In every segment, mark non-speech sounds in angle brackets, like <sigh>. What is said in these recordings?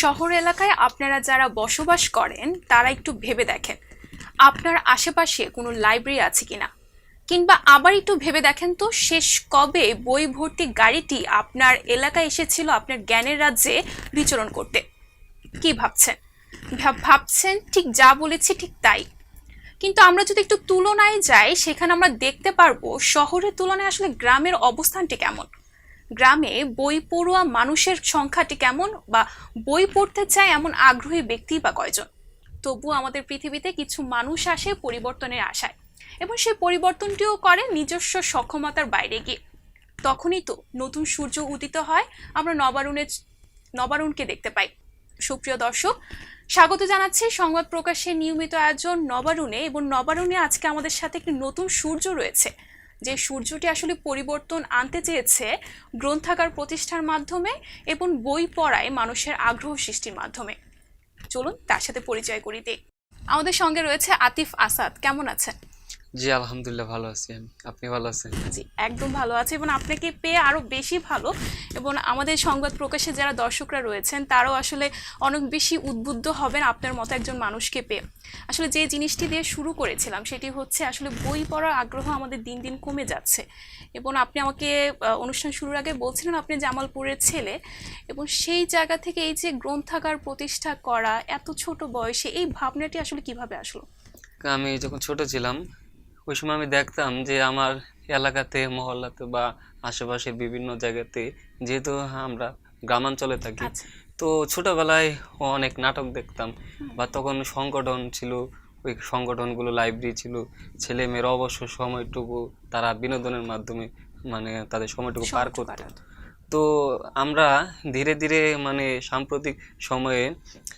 শহর এলাকায় আপনারা যারা বসবাস করেন, তারা একটু ভেবে দেখেন। আপনার আশেপাশে কোনো লাইব্রেরি আছে কিনা? কিংবা আবার একটু ভেবে দেখেন তো, শেষ কবে বই ভর্তি গাড়িটি আপনার এলাকায় এসেছিল আপনার জ্ঞানের রাজ্যে বিচরণ করতে? কি ভাবছেন? ভাব- ভাবছেন ঠিক যা বলেছি ঠিক তাই। কিন্তু আমরা যদি একটু তুলনায় যাই, সেখানে আমরা দেখতে পারব শহরের তুলনায় আসলে গ্রামের অবস্থানটি কেমন। গ্রামে বই পড়ুয়া মানুষের সংখ্যাটি কেমন বা বই পড়তে চায় এমন আগ্রহী ব্যক্তি বা কয়জন? তবু আমাদের পৃথিবীতে কিছু মানুষ আসে পরিবর্তনের আশায় এবং সেই পরিবর্তনটিও করে নিজস্ব সক্ষমতার বাইরে গিয়ে। তখনই তো নতুন সূর্য উদিত হয়। আমরা নবারুণের নবারুণকে দেখতে পাই। সুপ্রিয় দর্শক, স্বাগত জানাচ্ছি সংবাদ প্রকাশের নিয়মিত আয়োজন নবারুণে এবং নবারুণে আজকে আমাদের সাথে একটি নতুন সূর্য রয়েছে। যে সূর্যটি আসলে পরিবর্তন আনতে চেয়েছে গ্রন্থাগার প্রতিষ্ঠার মাধ্যমে এবং বই পড়ায় মানুষের আগ্রহ সৃষ্টির মাধ্যমে। চলুন তার সাথে পরিচয় করি দিই আমাদের সঙ্গে রয়েছে আতিফ আসাদ। কেমন আছেন? জি আলহামদুলিল্লাহ ভালো আছি আমি। আপনি ভালো আছেন? জি একদম ভালো আছে এবং আপনাকে পেয়ে আরও বেশি ভালো এবং আমাদের সংবাদ প্রকাশে যারা দর্শকরা রয়েছেন তারাও আসলে অনেক বেশি উদ্বুদ্ধ হবেন আপনার মতো একজন মানুষকে পেয়ে। আসলে যে জিনিসটি দিয়ে শুরু করেছিলাম সেটি হচ্ছে আসলে বই পড়ার আগ্রহ আমাদের দিন দিন কমে যাচ্ছে। এবং আপনি আমাকে অনুষ্ঠান শুরুর আগে বলছিলেন আপনি জামালপুরের ছেলে এবং সেই জায়গা থেকে এই যে গ্রন্থাগার প্রতিষ্ঠা করা এত ছোট বয়সে এই ভাবনাটি আসলে কীভাবে আসলো? আমি যখন ছোট ছিলাম ওই সময় আমি দেখতাম যে আমার এলাকাতে মহল্লাতে বা আশেপাশের বিভিন্ন জায়গাতে যেহেতু আমরা গ্রামাঞ্চলে থাকি আচ্ছা। তো ছোটবেলায় অনেক নাটক দেখতাম বা তখন সংগঠন ছিল ওই সংগঠনগুলো লাইব্রেরি ছিল ছেলে মেয়ের অবসর সময়টুকু তারা বিনোদনের মাধ্যমে মানে তাদের সময়টুকু পার করতো। তো আমরা ধীরে ধীরে মানে সাম্প্রতিক সময়ে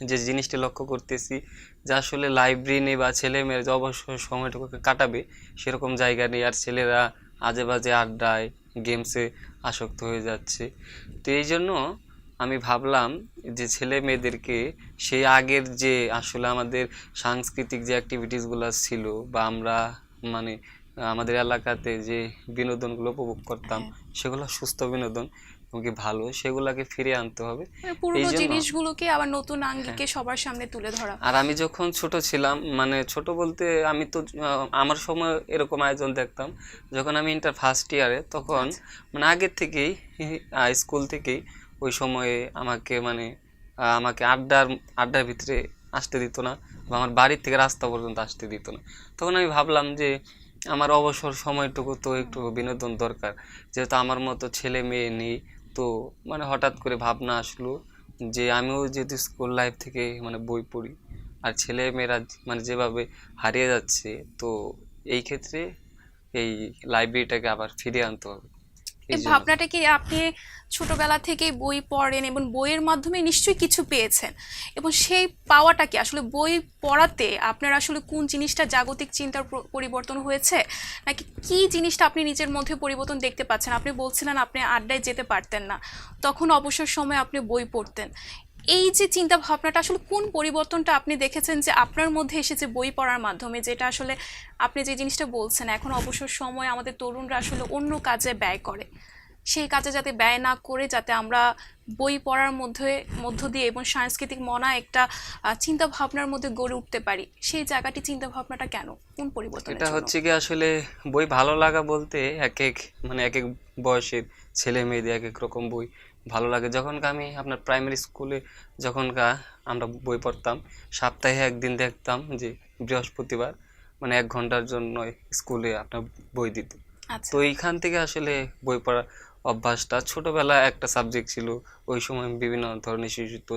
যে জিনিসটি লক্ষ্য করতেছি যে আসলে লাইব্রেরি নেই বা ছেলে মেয়ের যে অবসর সময়টুকুকে কাটাবে সেরকম জায়গা নেই আর ছেলেরা আজে বাজে আড্ডায় গেমসে আসক্ত হয়ে যাচ্ছে তো এই জন্য আমি ভাবলাম যে ছেলে মেয়েদেরকে সেই আগের যে আসলে আমাদের সাংস্কৃতিক যে অ্যাক্টিভিটিসগুলো ছিল বা আমরা মানে আমাদের এলাকাতে যে বিনোদনগুলো উপভোগ করতাম হ্যাঁ। সেগুলো সুস্থ বিনোদন এবং কি ভালো? সেগুলাকে ফিরিয়ে আনতে হবে। মানে পুরোনো জিনিসগুলোকে আবার নতুন আঙ্গিকে সবার সামনে তুলে ধরা। আর আমি যখন ছোট ছিলাম মানে ছোট বলতে আমি তো আমার সময় এরকম আয়োজন দেখতাম যখন আমি ইন্টার ফার্স্ট ইয়ারে তখন মানে আগের থেকেই স্কুল থেকেই ওই সময়ে আমাকে মানে আমাকে আড্ডার আড্ডার ভিতরে আসতে দিত না বা আমার বাড়ির থেকে রাস্তা পর্যন্ত আসতে দিত না। তখন আমি ভাবলাম যে আমার অবসর সময়টুকু তো একটু বিনোদন দরকার। যেহেতু আমার মতো ছেলে মেয়ে নেই তো মানে হঠাৎ করে ভাবনা আসলো যে আমিও যেহেতু স্কুল লাইফ থেকে মানে বই পড়ি আর ছেলে মেয়েরা মানে যেভাবে হারিয়ে যাচ্ছে তো এই ক্ষেত্রে এই লাইব্রেরিটাকে আবার ফিরিয়ে আনতে হবে। এই ভাবনাটা কি আপনি ছোটবেলা থেকে বই পড়েন এবং বইয়ের মাধ্যমে নিশ্চয়ই কিছু পেয়েছেন? এবং সেই পাওয়াটা কি? আসলে বই পড়াতে আপনার আসলে কোন জিনিসটা জাগতিক চিন্তার পরিবর্তন হয়েছে? নাকি কি জিনিসটা আপনি নিজের মধ্যে পরিবর্তন দেখতে পাচ্ছেন? আপনি বলছিলেন আপনি আড্ডায় যেতে পারতেন না। তখন অবসর সময় আপনি বই পড়তেন। এই যে চিন্তা ভাবনাটা আসলে কোন পরিবর্তনটা আপনি দেখেছেন যে আপনার মধ্যে এসেছে বই পড়ার মাধ্যমে যেটা আসলে আপনি যে জিনিসটা বলছেন এখন অবসর সময় আমাদের তরুণরা আসলে অন্য কাজে ব্যয় করে। সেই কাজে যাতে ব্যয় না করে যাতে আমরা বই পড়ার মধ্যে মধ্য দিয়ে এবং সাংস্কৃতিক মনা একটা চিন্তা ভাবনার মধ্যে গড়ে উঠতে পারি সেই জায়গাটি চিন্তা ভাবনাটা কেন? কোন পরিবর্তন এটা হচ্ছে কি আসলে বই ভালো লাগা বলতে এক এক মানে এক এক বয়সের ছেলে মেয়েদের এক এক রকম বই ভালো লাগে। যখন আমি আপনার প্রাইমারি স্কুলে যখনকা আমরা বই পড়তাম সপ্তাহে একদিন দেখতাম যে বৃহস্পতিবার মানে এক ঘণ্টার জন্য স্কুলে আপনার বই দিত। আচ্ছা। তো এইখান থেকে আসলে বই পড়া অভ্যাসটা ছোটবেলায় একটা সাবজেক্ট ছিল ওই সময় বিভিন্ন ধরনের শিশুত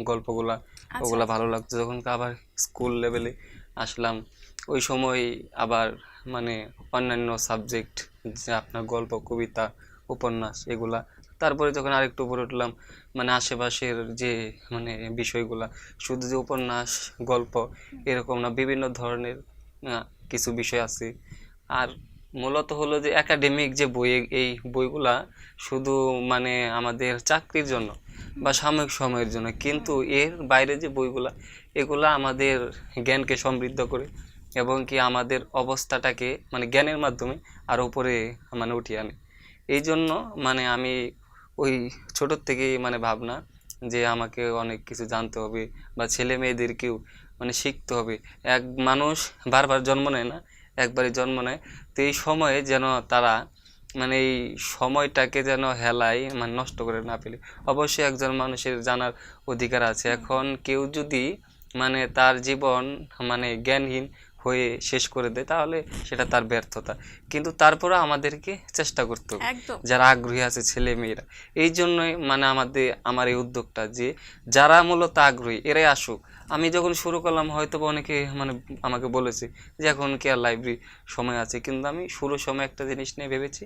গল্পগুলা আচ্ছা। ওগুলা ভালো লাগতো। যখন আবার স্কুল লেভেলে আসলাম ওই সময় আবার মানে অন্যান্য সাবজেক্ট যে আপনার গল্প কবিতা উপন্যাস এগুলা তারপরে যখন আরেকটু উপরে উঠলাম মানে আশেপাশের যে মানে বিষয়গুলা, শুধু যে উপন্যাস, গল্প, এরকম না, বিভিন্ন ধরনের কিছু বিষয় আছে। আর মূলত হলো যে একাডেমিক যে বই, এই বইগুলা শুধু মানে আমাদের চাকরির জন্য বা সাময়িক সময়ের জন্য, কিন্তু এর বাইরে যে বইগুলা, এগুলা আমাদের জ্ঞানকে সমৃদ্ধ করে এবং কি আমাদের অবস্থাটাকে মানে জ্ঞানের মাধ্যমে আর উপরে মানে উঠিয়ে আনে। এই জন্য মানে আমি ওই ছোটোর থেকেই মানে ভাবনা যে আমাকে অনেক কিছু জানতে হবে বা ছেলে মেয়েদেরকেও মানে শিখতে হবে। এক মানুষ বারবার জন্ম নেয় না, একবারই জন্ম নেয়। তো এই সময়ে যেন তারা মানে এই সময়টাকে যেন হেলায় মানে নষ্ট করে না ফেলে। অবশ্যই একজন মানুষের জানার অধিকার আছে। এখন কেউ যদি মানে তার জীবন মানে জ্ঞানহীন হয়ে শেষ করে দেয় তাহলে সেটা তার ব্যর্থতা। কিন্তু তারপরে আমাদেরকে চেষ্টা করতে হবে। যারা আগ্রহী আছে ছেলে মেয়েরা এই জন্যই মানে আমাদের আমার এই উদ্যোগটা যে যারা মূলত আগ্রহী এরাই আসুক। আমি যখন শুরু করলাম হয়তো বা অনেকে মানে আমাকে বলেছে যে এখন কি আর লাইব্রেরি সময় আছে? কিন্তু আমি শুরুর সময় একটা জিনিস নিয়ে ভেবেছি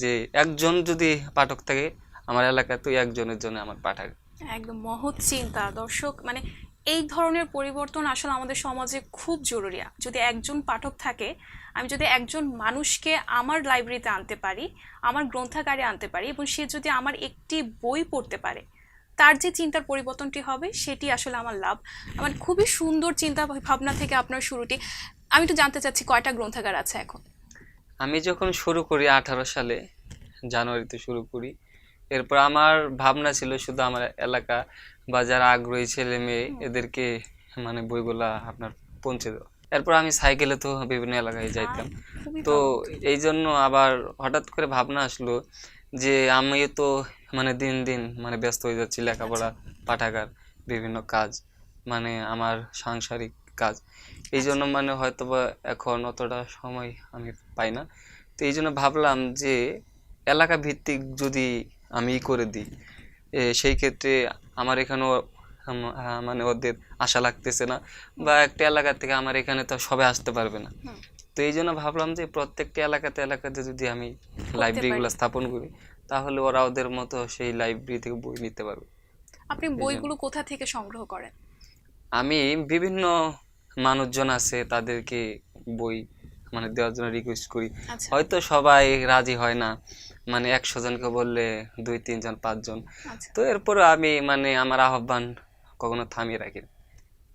যে একজন যদি পাঠক থাকে আমার এলাকাতে ওই একজনের জন্য আমার পাঠাক একদম মহৎ চিন্তা। দর্শক মানে এই ধরনের পরিবর্তন আসলে আমাদের সমাজে খুব জরুরি। যদি একজন পাঠক থাকে, আমি যদি একজন মানুষকে আমার লাইব্রেরিতে আনতে পারি, আমার গ্রন্থাগারে আনতে পারি এবং সে যদি আমার একটি বই পড়তে পারে, তার যে চিন্তার পরিবর্তনটি হবে, সেটি আসলে আমার লাভ। আমার খুবই সুন্দর চিন্তা ভাবনা থেকে আপনার শুরুটি। আমি একটু জানতে চাচ্ছি, কয়টা গ্রন্থাগার আছে এখন? আমি যখন শুরু করি আঠারো সালে, জানুয়ারিতে শুরু করি, এরপর আমার ভাবনা ছিল শুধু আমার এলাকা বা যারা আগ্রহী ছেলে মেয়ে এদেরকে মানে বইগুলা আপনার পৌঁছে দেওয়া। এরপর আমি সাইকেলে তো বিভিন্ন এলাকায় যাইতাম। তো এই জন্য আবার হঠাৎ করে ভাবনা আসলো যে আমি তো মানে দিন দিন মানে ব্যস্ত হয়ে যাচ্ছি লেখাপড়া পাঠাগার বিভিন্ন কাজ মানে আমার সাংসারিক কাজ। এই জন্য মানে হয়তো বা এখন অতটা সময় আমি পাই না। তো এই জন্য ভাবলাম যে এলাকা ভিত্তিক যদি আমি করে দিই সেই ক্ষেত্রে আমার এখানেও মানে ওদের আশা লাগতেছে না। বা একটা এলাকা থেকে আমার এখানে তো সবাই আসতে পারবে না। তো এই জন্য ভাবলাম যে প্রত্যেকটা এলাকাতে এলাকাতে যদি আমি লাইব্রেরিগুলো। স্থাপন করি তাহলে ওরা ওদের মতো সেই লাইব্রেরি থেকে বই নিতে পারবে। আপনি বইগুলো কোথা থেকে সংগ্রহ করেন? আমি বিভিন্ন মানুষজন আছে তাদেরকে বই মানে দেওয়ার জন্য রিকোয়েস্ট করি। আচ্ছা। হয়তো সবাই রাজি হয় না। মানে একশো জনকে বললে দুই তিনজন পাঁচজন। আচ্ছা। তো এরপর আমি মানে আমার আহ্বান কখনো থামিয়ে রাখি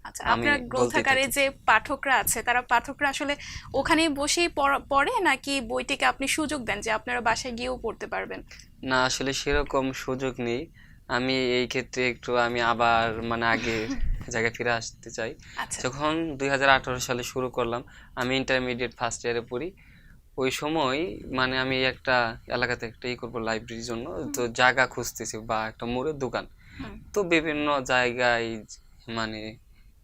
আচ্ছা আপনার গ্রন্থাগারে যে পাঠকরা আছে তারা পাঠকরা আসলে ওখানে বসেই পড়ে নাকি বইটিকে আপনি সুযোগ দেন যে আপনারা বাসায় গিয়েও পড়তে পারবেন? না আসলে সেরকম সুযোগ নেই। আমি এই ক্ষেত্রে একটু আমি আবার মানে আগে <laughs> জায়গায় ফিরে আসতে চাই। আচ্ছা। যখন দুই হাজার আঠেরো সালে শুরু করলাম আমি ইন্টারমিডিয়েট ফার্স্ট ইয়ারে পড়ি। ওই সময় মানে আমি একটা এলাকাতে একটা ই করব লাইব্রেরির জন্য। তো জায়গা খুঁজতেছি বা একটা মোড়ের দোকান। তো বিভিন্ন জায়গায় মানে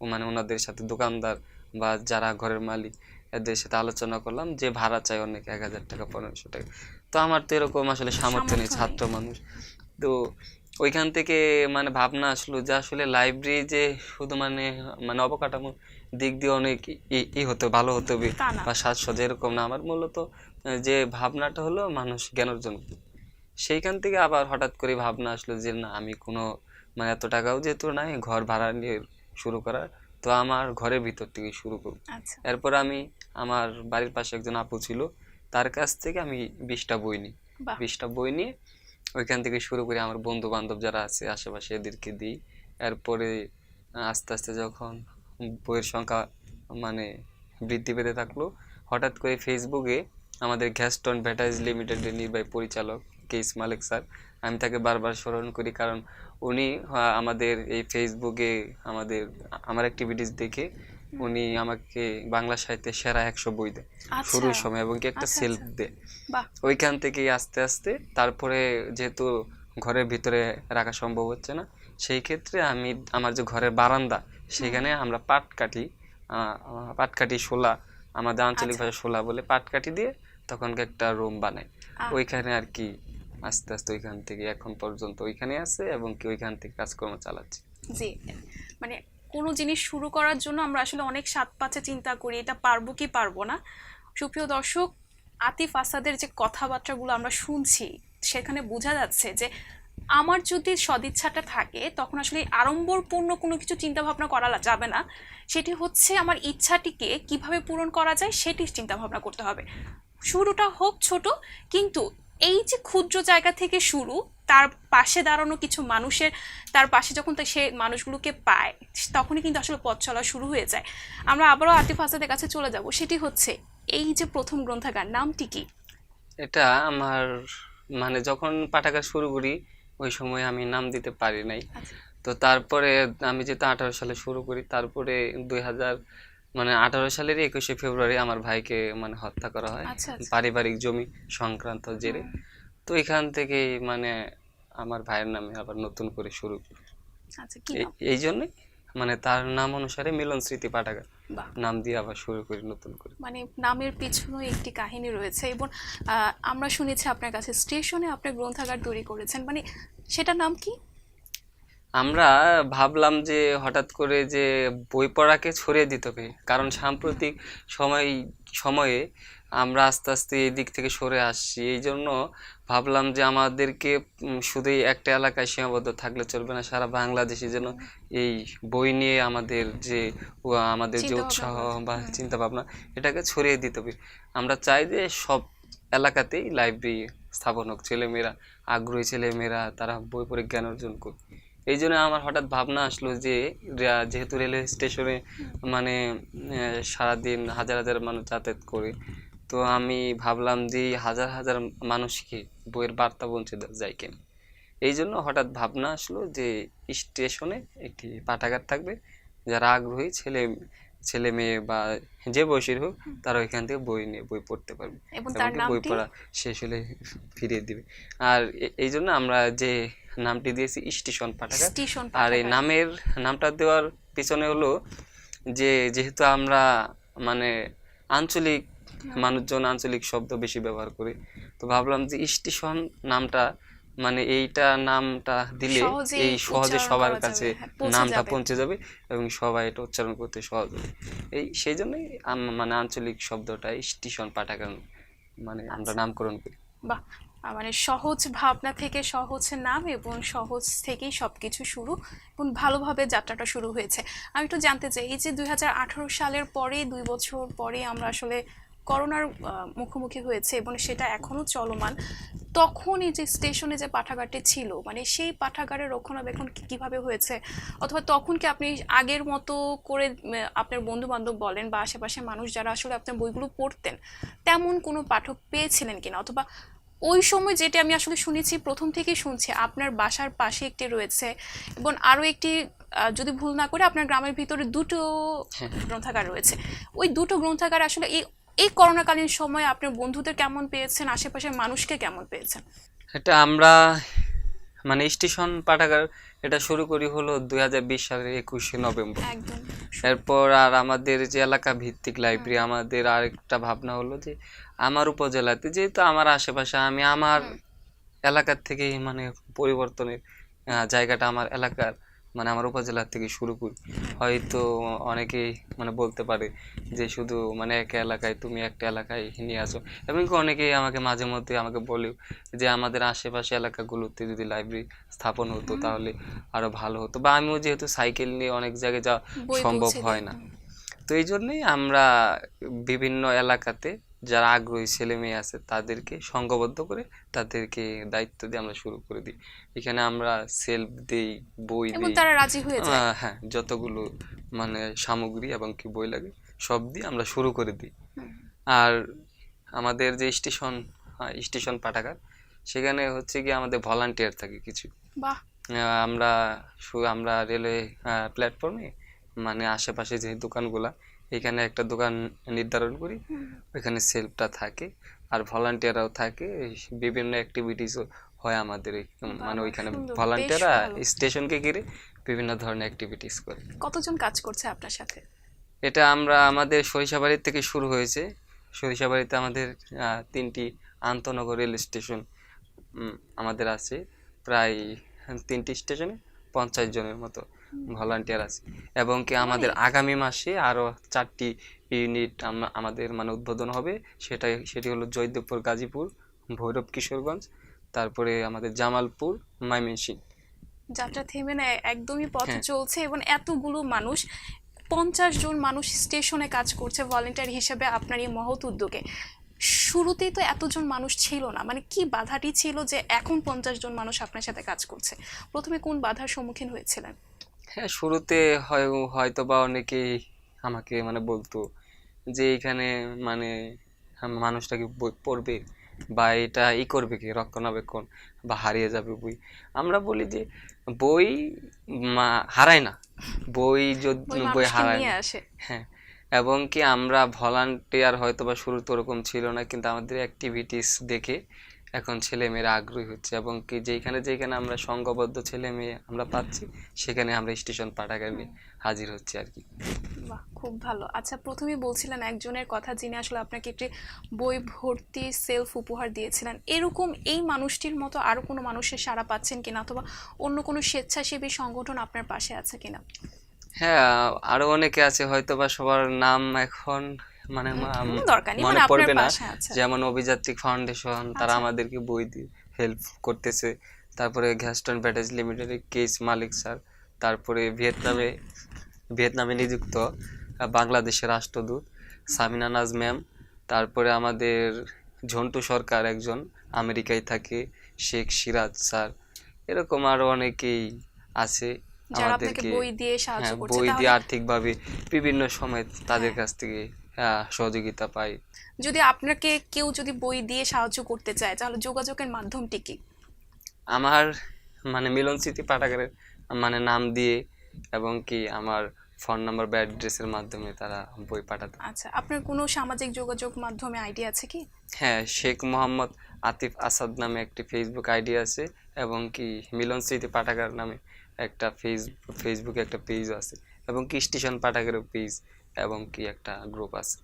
মানে ওনাদের সাথে দোকানদার বা যারা ঘরের মালিক এদের সাথে আলোচনা করলাম যে ভাড়া চাই অনেক এক হাজার টাকা পনেরোশো টাকা। তো আমার তো এরকম আসলে সামর্থ্য নেই। ছাত্র মানুষ। তো ওইখান থেকে মানে ভাবনা আসলো যে আসলে লাইব্রেরি যে শুধু মানে মানে অবকাঠামো দিক দিয়ে অনেক ই- হতে ভালো হতে বা সাজসজ্জা এরকম না। আমার মূলত যে ভাবনাটা হলো মানুষ জ্ঞান অর্জন। সেইখান থেকে আবার হঠাৎ করে ভাবনা আসলো যে না আমি কোনো মানে এত টাকাও যেহেতু নাই ঘর ভাড়া নিয়ে শুরু করার তো আমার ঘরের ভিতর থেকে শুরু করব। আচ্ছা। এরপর আমি আমার বাড়ির পাশে একজন আপু ছিল তার কাছ থেকে আমি বিশটা বই নিই। বিশটা বই নিয়ে ওইখান থেকে শুরু করে আমার বন্ধু বান্ধব যারা আছে, আশেপাশে এদেরকে দিই। এরপরে আস্তে আস্তে যখন বইয়ের সংখ্যা মানে বৃদ্ধি পেতে থাকল, হঠাৎ করে ফেসবুকে আমাদের গ্যাস্টন ভ্যাটাইজ লিমিটেডের নির্বাহী পরিচালক কেস মালিক স্যার আমি তাকে বারবার স্মরণ করি কারণ উনি আমাদের এই ফেসবুকে আমাদের, আমার অ্যাক্টিভিটিস দেখে উনি আমাকে বাংলা সাহিত্যের সেরা একশো বই দেয় আচ্ছা। শুরুর সময় এবং কি একটা আচ্ছা, সেলফ আচ্ছা। দেয়। ওইখান থেকেই আস্তে আস্তে তারপরে যেহেতু ঘরের ভিতরে রাখা সম্ভব হচ্ছে না সেই ক্ষেত্রে আমি আমার যে ঘরের বারান্দা সেখানে আমরা পাট কাটি পাট কাটি শোলা আমাদের আঞ্চলিক আচ্ছা। ভাষায় শোলা বলে পাট কাটি দিয়ে তখন একটা রুম বানাই ওইখানে আর কি আস্তে আস্তে ওইখান থেকে এখন পর্যন্ত ওইখানে আছে এবং কি ওইখান থেকে কাজকর্ম চালাচ্ছি। জি মানে কোনো জিনিস শুরু করার জন্য আমরা আসলে অনেক সাত পাঁচে চিন্তা করি, এটা পারব কি পারব না। সুপ্রিয় দর্শক, আতিফ আসাদের যে কথাবার্তাগুলো আমরা শুনছি, সেখানে বোঝা যাচ্ছে যে আমার যদি সদিচ্ছাটা থাকে, তখন আসলে আড়ম্বরপূর্ণ কোনো কিছু চিন্তা ভাবনা করা যাবে না। সেটি হচ্ছে আমার ইচ্ছাটিকে কীভাবে পূরণ করা যায়, সেটি চিন্তা ভাবনা করতে হবে। শুরুটা হোক ছোট, কিন্তু এই যে ক্ষুদ্র জায়গা থেকে শুরু তার পাশে দাঁড়ানো কিছু মানুষের তার পাশে যখন সে মানুষগুলোকে পায় তখনই কিন্তু আসলে পথ চলা শুরু হয়ে যায়। আমরা আবারও আতিফ আসাদের কাছে চলে যাব। সেটি হচ্ছে এই যে প্রথম গ্রন্থাগার নামটি কি? এটা আমার মানে যখন পাঠাগার শুরু করি ওই সময় আমি নাম দিতে পারি নাই। আচ্ছা। তো তারপরে আমি যেহেতু আঠারো সালে শুরু করি তারপরে দুই হাজার মানে আঠারো সালের একুশে ফেব্রুয়ারি আমার ভাইকে মানে হত্যা করা হয়। আচ্ছা আচ্ছা। পারিবারিক জমি সংক্রান্ত জেরে। তো এখান থেকেই মানে আমার ভাইয়ের নামে আবার নতুন করে শুরু করি। আচ্ছা কি এই- নাম? এই জন্যই মানে তার নাম অনুসারে মিলন স্মৃতি পাঠাগার। বাহ। নাম দিয়ে আবার শুরু করি নতুন করে। মানে নামের পিছনেও একটি কাহিনী রয়েছে এবং আহ, আমরা শুনেছি আপনার কাছে স্টেশনে আপনি গ্রন্থাগার তৈরি করেছেন। মানে সেটার নাম কি? আমরা ভাবলাম যে হঠাৎ করে যে বই পড়াকে ছড়িয়ে দিতে হবে। কারণ সাম্প্রতিক সময় সময়ে আমরা আস্তে আস্তে এই দিক থেকে সরে আসছি। এই জন্য ভাবলাম যে আমাদেরকে উম, শুধু একটা এলাকায় সীমাবদ্ধ থাকলে চলবে না সারা বাংলাদেশে যেন এই বই নিয়ে আমাদের যে আমাদের যে উৎসাহ বা চিন্তা ভাবনা এটাকে ছড়িয়ে দিতে হবে। আমরা চাই যে সব এলাকাতেই লাইব্রেরি স্থাপন হোক। ছেলেমেয়েরা আগ্রহী ছেলেমেয়েরা তারা বই পড়ে জ্ঞান অর্জন করুক। এই জন্য আমার হঠাৎ ভাবনা আসলো যে যেহেতু রেলওয়ে স্টেশনে মানে সারাদিন হাজার হাজার মানুষ যাতায়াত করে তো আমি ভাবলাম যে হাজার হাজার মানুষকে বইয়ের বার্তা পৌঁছে যায় কেন। এই জন্য হঠাৎ ভাবনা আসলো যে স্টেশনে একটি পাঠাগার থাকবে। যারা আগ্রহী ছেলে ছেলে মেয়ে বা যে বয়সের হোক তারা ওইখান থেকে বই নিয়ে বই পড়তে পারবে। বই পড়া শেষ হলে ফিরিয়ে দিবে। আর এই জন্য আমরা যে নামটি দিয়েছি স্টেশন পাঠাগার। আর এই নামের নামটা দেওয়ার পিছনে হলো যে যেহেতু আমরা মানে আঞ্চলিক মানুষজন আঞ্চলিক শব্দ বেশি ব্যবহার করি। তো ভাবলাম যে স্টেশন নামটা মানে এইটা নামটা দিলে এই সহজে সবার কাছে হ্যাঁ, নামটা পৌঁছে যাবে এবং সবাই এটা উচ্চারণ করতে সহজ হবে। এই সেই জন্যই মানে আঞ্চলিক শব্দটা স্টেশন পাঠাগার মানে আমরা আচ্ছা। নামকরণ করি। বাহ! মানে সহজ ভাবনা থেকে সহজ নাম এবং সহজ থেকেই সবকিছু শুরু এবং ভালোভাবে যাত্রাটা শুরু হয়েছে। আমি একটু জানতে চাই এই যে দুই হাজার আঠারো সালের পরে দুই বছর পরে আমরা আসলে করোনার মুখোমুখি হয়েছে এবং সেটা এখনও চলমান তখন এই যে স্টেশনে যে পাঠাগারটি ছিল মানে সেই পাঠাগারের রক্ষণাবেক্ষণ কীভাবে হয়েছে? অথবা তখন কি আপনি আগের মতো করে আপনার বন্ধু বান্ধব বলেন বা আশেপাশে মানুষ যারা আসলে আপনার বইগুলো পড়তেন তেমন কোনো পাঠক পেয়েছিলেন কিনা? অথবা ওই সময় যেটা আমি আসলে শুনেছি প্রথম থেকেই শুনছি আপনার বাসার পাশে একটি রয়েছে এবং আরও একটি যদি ভুল না করে আপনার গ্রামের ভিতরে দুটো হ্যাঁ। গ্রন্থাগার রয়েছে। ওই দুটো গ্রন্থাগার আসলে এই এই করোনাকালীন সময়ে আপনার বন্ধুদের কেমন পেয়েছেন? আশেপাশের মানুষকে কেমন পেয়েছেন? এটা আমরা মানে স্টেশন পাঠাগার এটা শুরু করি হলো দুই হাজার বিশ সালের একুশে নভেম্বর। একদম। এরপর আর আমাদের যে এলাকা ভিত্তিক লাইব্রেরি আমাদের আরেকটা ভাবনা হলো যে আমার উপজেলাতে যেহেতু আমার আশেপাশে আমি আমার এলাকার থেকেই মানে পরিবর্তনের জায়গাটা আমার এলাকার। মানে আমার উপজেলা থেকে শুরু করি হয়তো অনেকেই মানে বলতে পারে যে শুধু মানে এক এলাকায় তুমি একটা এলাকায় নিয়ে আসো। এমনকি অনেকেই আমাকে মাঝে মধ্যে আমাকে বলে যে আমাদের আশেপাশে এলাকাগুলোতে যদি লাইব্রেরি স্থাপন হতো তাহলে আরও ভালো হতো। বা আমিও যেহেতু সাইকেল নিয়ে অনেক জায়গায় যাওয়া সম্ভব হয় না। তো এই জন্যই আমরা বিভিন্ন এলাকাতে যারা আগ্রহী ছেলে মেয়ে আছে তাদেরকে সংঘবদ্ধ করে তাদেরকে দায়িত্ব দিয়ে আমরা শুরু করে দিই। এখানে আমরা সেলফ দিই বই দিই তারা রাজি হয়ে যায়। হ্যাঁ যতগুলো মানে সামগ্রী এবং কি বই লাগে সব দিয়ে আমরা শুরু করে দিই। আর আমাদের যে স্টেশন স্টেশন পাঠাগার সেখানে হচ্ছে কি আমাদের ভলান্টিয়ার থাকে কিছু। বাহ! আমরা আমরা রেলওয়ে প্ল্যাটফর্মে মানে আশেপাশে যে দোকানগুলা এখানে একটা দোকান নির্ধারণ করি ওইখানে সেলফটা থাকে আর ভলান্টিয়াররাও থাকে বিভিন্ন অ্যাক্টিভিটিসও হয় আমাদের মানে ওইখানে ভলান্টিয়াররা স্টেশনকে ঘিরে বিভিন্ন ধরনের অ্যাক্টিভিটিস করে। কতজন কাজ করছে আপনার সাথে? এটা আমরা আমাদের সরিষাবাড়ির থেকে শুরু হয়েছে। সরিষাবাড়িতে আমাদের তিনটি আন্তনগর রেল স্টেশন আমাদের আছে। প্রায় তিনটি স্টেশনে পঞ্চাশ জনের মতো ভলান্টিয়ার আছে। এবং কি আমাদের আগামী মাসে আরও চারটি ইউনিট আমাদের মানে উদ্বোধন হবে। সেটাই সেটি হলো জয়দেবপুর গাজীপুর ভৈরব কিশোরগঞ্জ তারপরে আমাদের জামালপুর ময়মনসিংহ। যাত্রা থেমে না একদমই পথ হ্যাঁ। চলছে এবং এতগুলো মানুষ পঞ্চাশ জন মানুষ স্টেশনে কাজ করছে ভলেন্টিয়ার হিসেবে আপনার এই মহৎ উদ্যোগে। শুরুতেই তো এতজন মানুষ ছিল না মানে কি বাধাটি ছিল যে এখন পঞ্চাশ জন মানুষ আপনার সাথে কাজ করছে? প্রথমে কোন বাধার সম্মুখীন হয়েছিলেন? হ্যাঁ শুরুতে হয় হয়তো বা অনেকেই আমাকে মানে বলতো যে এখানে মানে মানুষটা কি বই পড়বে বা এটা ই করবে কি রক্ষণাবেক্ষণ বা হারিয়ে যাবে বই। আমরা বলি যে বই হারায় না। বই যদি বই হারায় না। আসে। হ্যাঁ এবং কি আমরা ভলান্টিয়ার হয়তো বা শুরুতে ওরকম ছিল না কিন্তু আমাদের অ্যাক্টিভিটিস দেখে এখন ছেলে মেয়েরা আগ্রহী হচ্ছে এবং কি যেখানে যেখানে আমরা সংঘবদ্ধ ছেলে মেয়ে আমরা পাচ্ছি সেখানে আমরা স্টেশন পাঠাগার হাজির হচ্ছে আর কি। বাহ খুব ভালো। আচ্ছা প্রথমেই বলছিলেন একজনের কথা যিনি আসলে আপনাকে একটি বই ভর্তি সেলফ উপহার দিয়েছিলেন। এরকম এই মানুষটির মতো আরও কোনো মানুষের সাড়া পাচ্ছেন কিনা অথবা অন্য কোনো স্বেচ্ছাসেবী সংগঠন আপনার পাশে আছে কিনা? হ্যাঁ আরও অনেকে আছে হয়তো বা সবার নাম এখন মানে মনে মানে পড়বে না। যেমন অভিযাত্রিক ফাউন্ডেশন তারা আচ্ছা। আমাদেরকে বই দিয়ে হেল্প করতেছে। তারপরে গ্যাস্টন ব্যাটাজ লিমিটেডের কেস মালিক স্যার। তারপরে ভিয়েতনামে ভিয়েতনামে নিযুক্ত বাংলাদেশের রাষ্ট্রদূত সামিনা নাজ ম্যাম। তারপরে আমাদের ঝন্টু সরকার একজন আমেরিকায় থাকে শেখ সিরাজ স্যার। এরকম আরও অনেকেই আছে আমাদেরকে। বই দিয়ে হ্যাঁ বই দিয়ে আর্থিকভাবে বিভিন্ন সময় তাদের হ্যাঁ। কাছ থেকে সহযোগিতা পাই। যদি আপনাকে কেউ যদি বই দিয়ে সাহায্য করতে চায় তাহলে যোগাযোগের মাধ্যমটি কি? আমার মানে মিলন স্মৃতি পাঠাগারের মানে নাম দিয়ে এবং কি আমার ফোন নাম্বার বা অ্যাড্রেসের মাধ্যমে তারা বই পাঠাতে। আচ্ছা আপনার কোনো সামাজিক যোগাযোগ মাধ্যমে আইডিয়া আছে কি? হ্যাঁ শেখ মোহাম্মদ আতিফ আসাদ নামে একটি ফেসবুক আইডি আছে এবং কি মিলন স্মৃতি পাঠাগার নামে একটা ফেস ফেসবুকে একটা পেজ আছে এবং কি স্টেশন পাঠাগারের পেজ এবং কি একটা গ্রুপ আছে।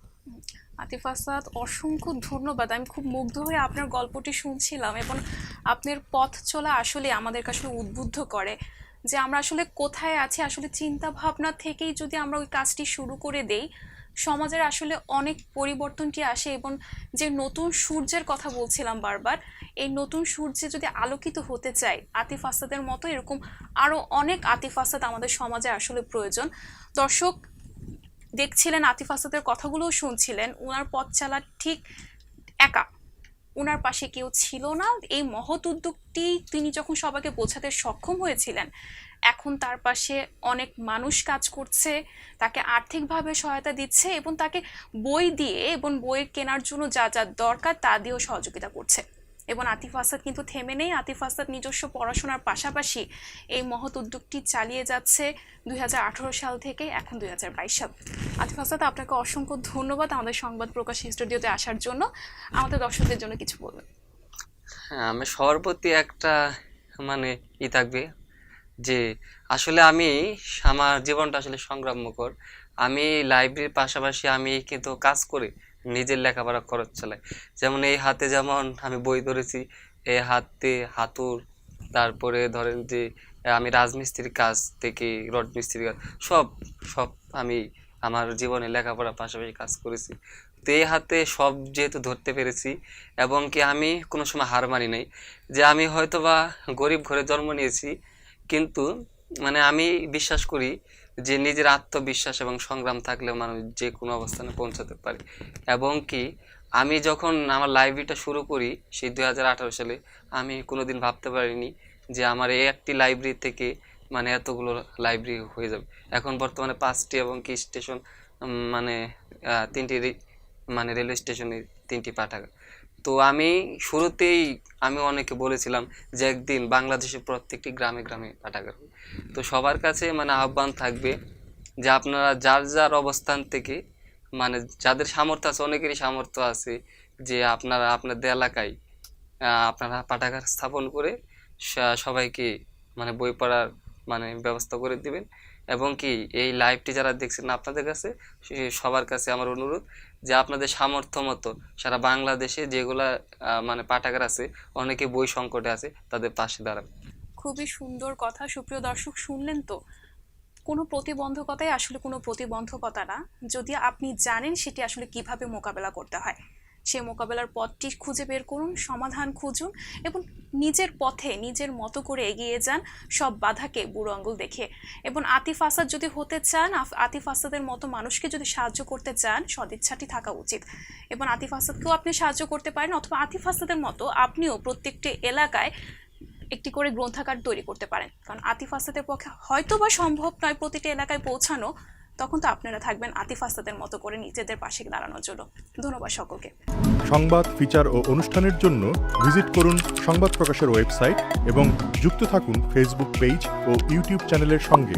আতিফ আসাদ অসংখ্য ধন্যবাদ। আমি খুব মুগ্ধ হয়ে আপনার গল্পটি শুনছিলাম এবং আপনার পথ চলা আসলে আমাদের কাছে উদ্বুদ্ধ করে যে আমরা আসলে কোথায় আছি, আসলে চিন্তা ভাবনা থেকেই যদি আমরা ওই কাজটি শুরু করে দেই, সমাজের আসলে অনেক পরিবর্তনটি আসে এবং যে নতুন সূর্যের কথা বলছিলাম বারবার, এই নতুন সূর্যে যদি আলোকিত হতে চাই আতিফ আসাদের মতো এরকম আরও অনেক আতিফ আসাদ আমাদের সমাজে আসলে প্রয়োজন। দর্শক দেখছিলেন, আতিফ আসাদের কথাগুলোও শুনছিলেন ওনার পথ চালা ঠিক একা। ওনার পাশে কেউ ছিল না। এই মহৎ উদ্যোগটি তিনি যখন সবাইকে বোঝাতে সক্ষম হয়েছিলেন, এখন তার পাশে অনেক মানুষ কাজ করছে, তাকে আর্থিকভাবে সহায়তা দিচ্ছে এবং তাকে বই দিয়ে এবং বই কেনার জন্য যা যা দরকার তা দিয়েও সহযোগিতা করছে। এবং আতিফ আসাদ কিন্তু থেমে নেই। আতিফ আসাদ নিজস্ব পড়াশোনার পাশাপাশি এই মহৎ উদ্যোগটি চালিয়ে যাচ্ছে দু হাজার আঠারো সাল থেকে, এখন দুই সাল। আতিফ আসাদ, আপনাকে অসংখ্য ধন্যবাদ আমাদের সংবাদ প্রকাশ স্টুডিওতে আসার জন্য। আমাদের দর্শকদের জন্য কিছু বলবেন। হ্যাঁ আমি সবার প্রতি একটা মানে ই থাকবে যে আসলে আমি আমার জীবনটা আসলে সংগ্রামমুখর। আমি লাইব্রেরির পাশাপাশি আমি কিন্তু কাজ করে নিজের লেখাপড়া খরচ চালাই যেমন এই হাতে যেমন আমি বই ধরেছি, এই হাতে হাতুর, তারপরে ধরেন যে, আমি রাজমিস্ত্রির কাজ থেকে রড মিস্ত্রির কাজ, সব সব আমি আমার জীবনে লেখাপড়ার পাশাপাশি কাজ করেছি। তো এই হাতে সব যেহেতু ধরতে পেরেছি, এবং কি আমি কোনো সময় হার মানি নাই, যে আমি হয়তো বা গরিব ঘরে জন্ম নিয়েছি, কিন্তু মানে আমি বিশ্বাস করি যে নিজের আত্মবিশ্বাস এবং সংগ্রাম থাকলে মানুষ যে কোনো অবস্থানে পৌঁছাতে পারে। এবং কি, আমি যখন আমার লাইব্রেরিটা শুরু করি, সেই দু হাজার আঠারো সালে, আমি কোনো দিন ভাবতে পারিনি যে আমার এই একটি লাইব্রেরি থেকে মানে এতগুলো লাইব্রেরি হয়ে যাবে। এখন বর্তমানে পাঁচটি এবং কি স্টেশন মানে তিনটি মানে রেলওয়ে স্টেশনে তিনটি পাঠাগার। তো আমি শুরুতেই আমি অনেকে বলেছিলাম যে একদিন বাংলাদেশের প্রত্যেকটি গ্রামে গ্রামে পাঠাগার তো সবার কাছে মানে আহ্বান থাকবে যে আপনারা যার যার অবস্থান থেকে মানে যাদের সামর্থ্য আছে, অনেকেরই সামর্থ্য আছে যে আপনারা আপনাদের এলাকায় আপনারা পাঠাগার স্থাপন করে সবাইকে মানে বই পড়ার মানে ব্যবস্থা করে দিবেন। এবং কি এই লাইভটি যারা দেখছেন আপনাদের কাছে সবার কাছে আমার অনুরোধ যে আপনাদের সামর্থ্য মতো সারা বাংলাদেশে যেগুলা মানে পাঠাগার আছে, অনেকে বই সংকটে আছে, তাদের পাশে দাঁড়াবে। খুবই সুন্দর কথা, সুপ্রিয় দর্শক, শুনলেন তো? কোনো প্রতিবন্ধকতাই আসলে কোনো প্রতিবন্ধকতা না। যদি আপনি জানেন সেটি আসলে কীভাবে মোকাবেলা করতে হয়। সেই মোকাবেলার পথটি খুঁজে বের করুন, সমাধান খুঁজুন এবং নিজের পথে নিজের মতো করে এগিয়ে যান সব বাধাকে বুড়ো আঙ্গুল দেখে। এবং আতিফ আসাদ যদি হতে চান আতিফ আসাদের মতো মানুষকে যদি সাহায্য করতে চান, সদিচ্ছাটি থাকা উচিত। এবং আতিফ আসাদকেও আপনি সাহায্য করতে পারেন, অথবা আতিফ আসাদের মতো আপনিও প্রত্যেকটি এলাকায় একটি করে গ্রন্থাগার তৈরি করতে পারেন। কারণ আতিফ আসাদের পক্ষে হয়তো বা সম্ভব নয় প্রতিটি এলাকায় পৌঁছানো তখন তো আপনারা থাকবেন আতিফ আস্তাদের মতো করে নিজেদের পাশে দাঁড়ানোর জন্য। ধন্যবাদ সকলকে। সংবাদ, ফিচার ও অনুষ্ঠানের জন্য ভিজিট করুন সংবাদ প্রকাশের ওয়েবসাইট এবং যুক্ত থাকুন ফেসবুক পেজ ও ইউটিউব চ্যানেলের সঙ্গে।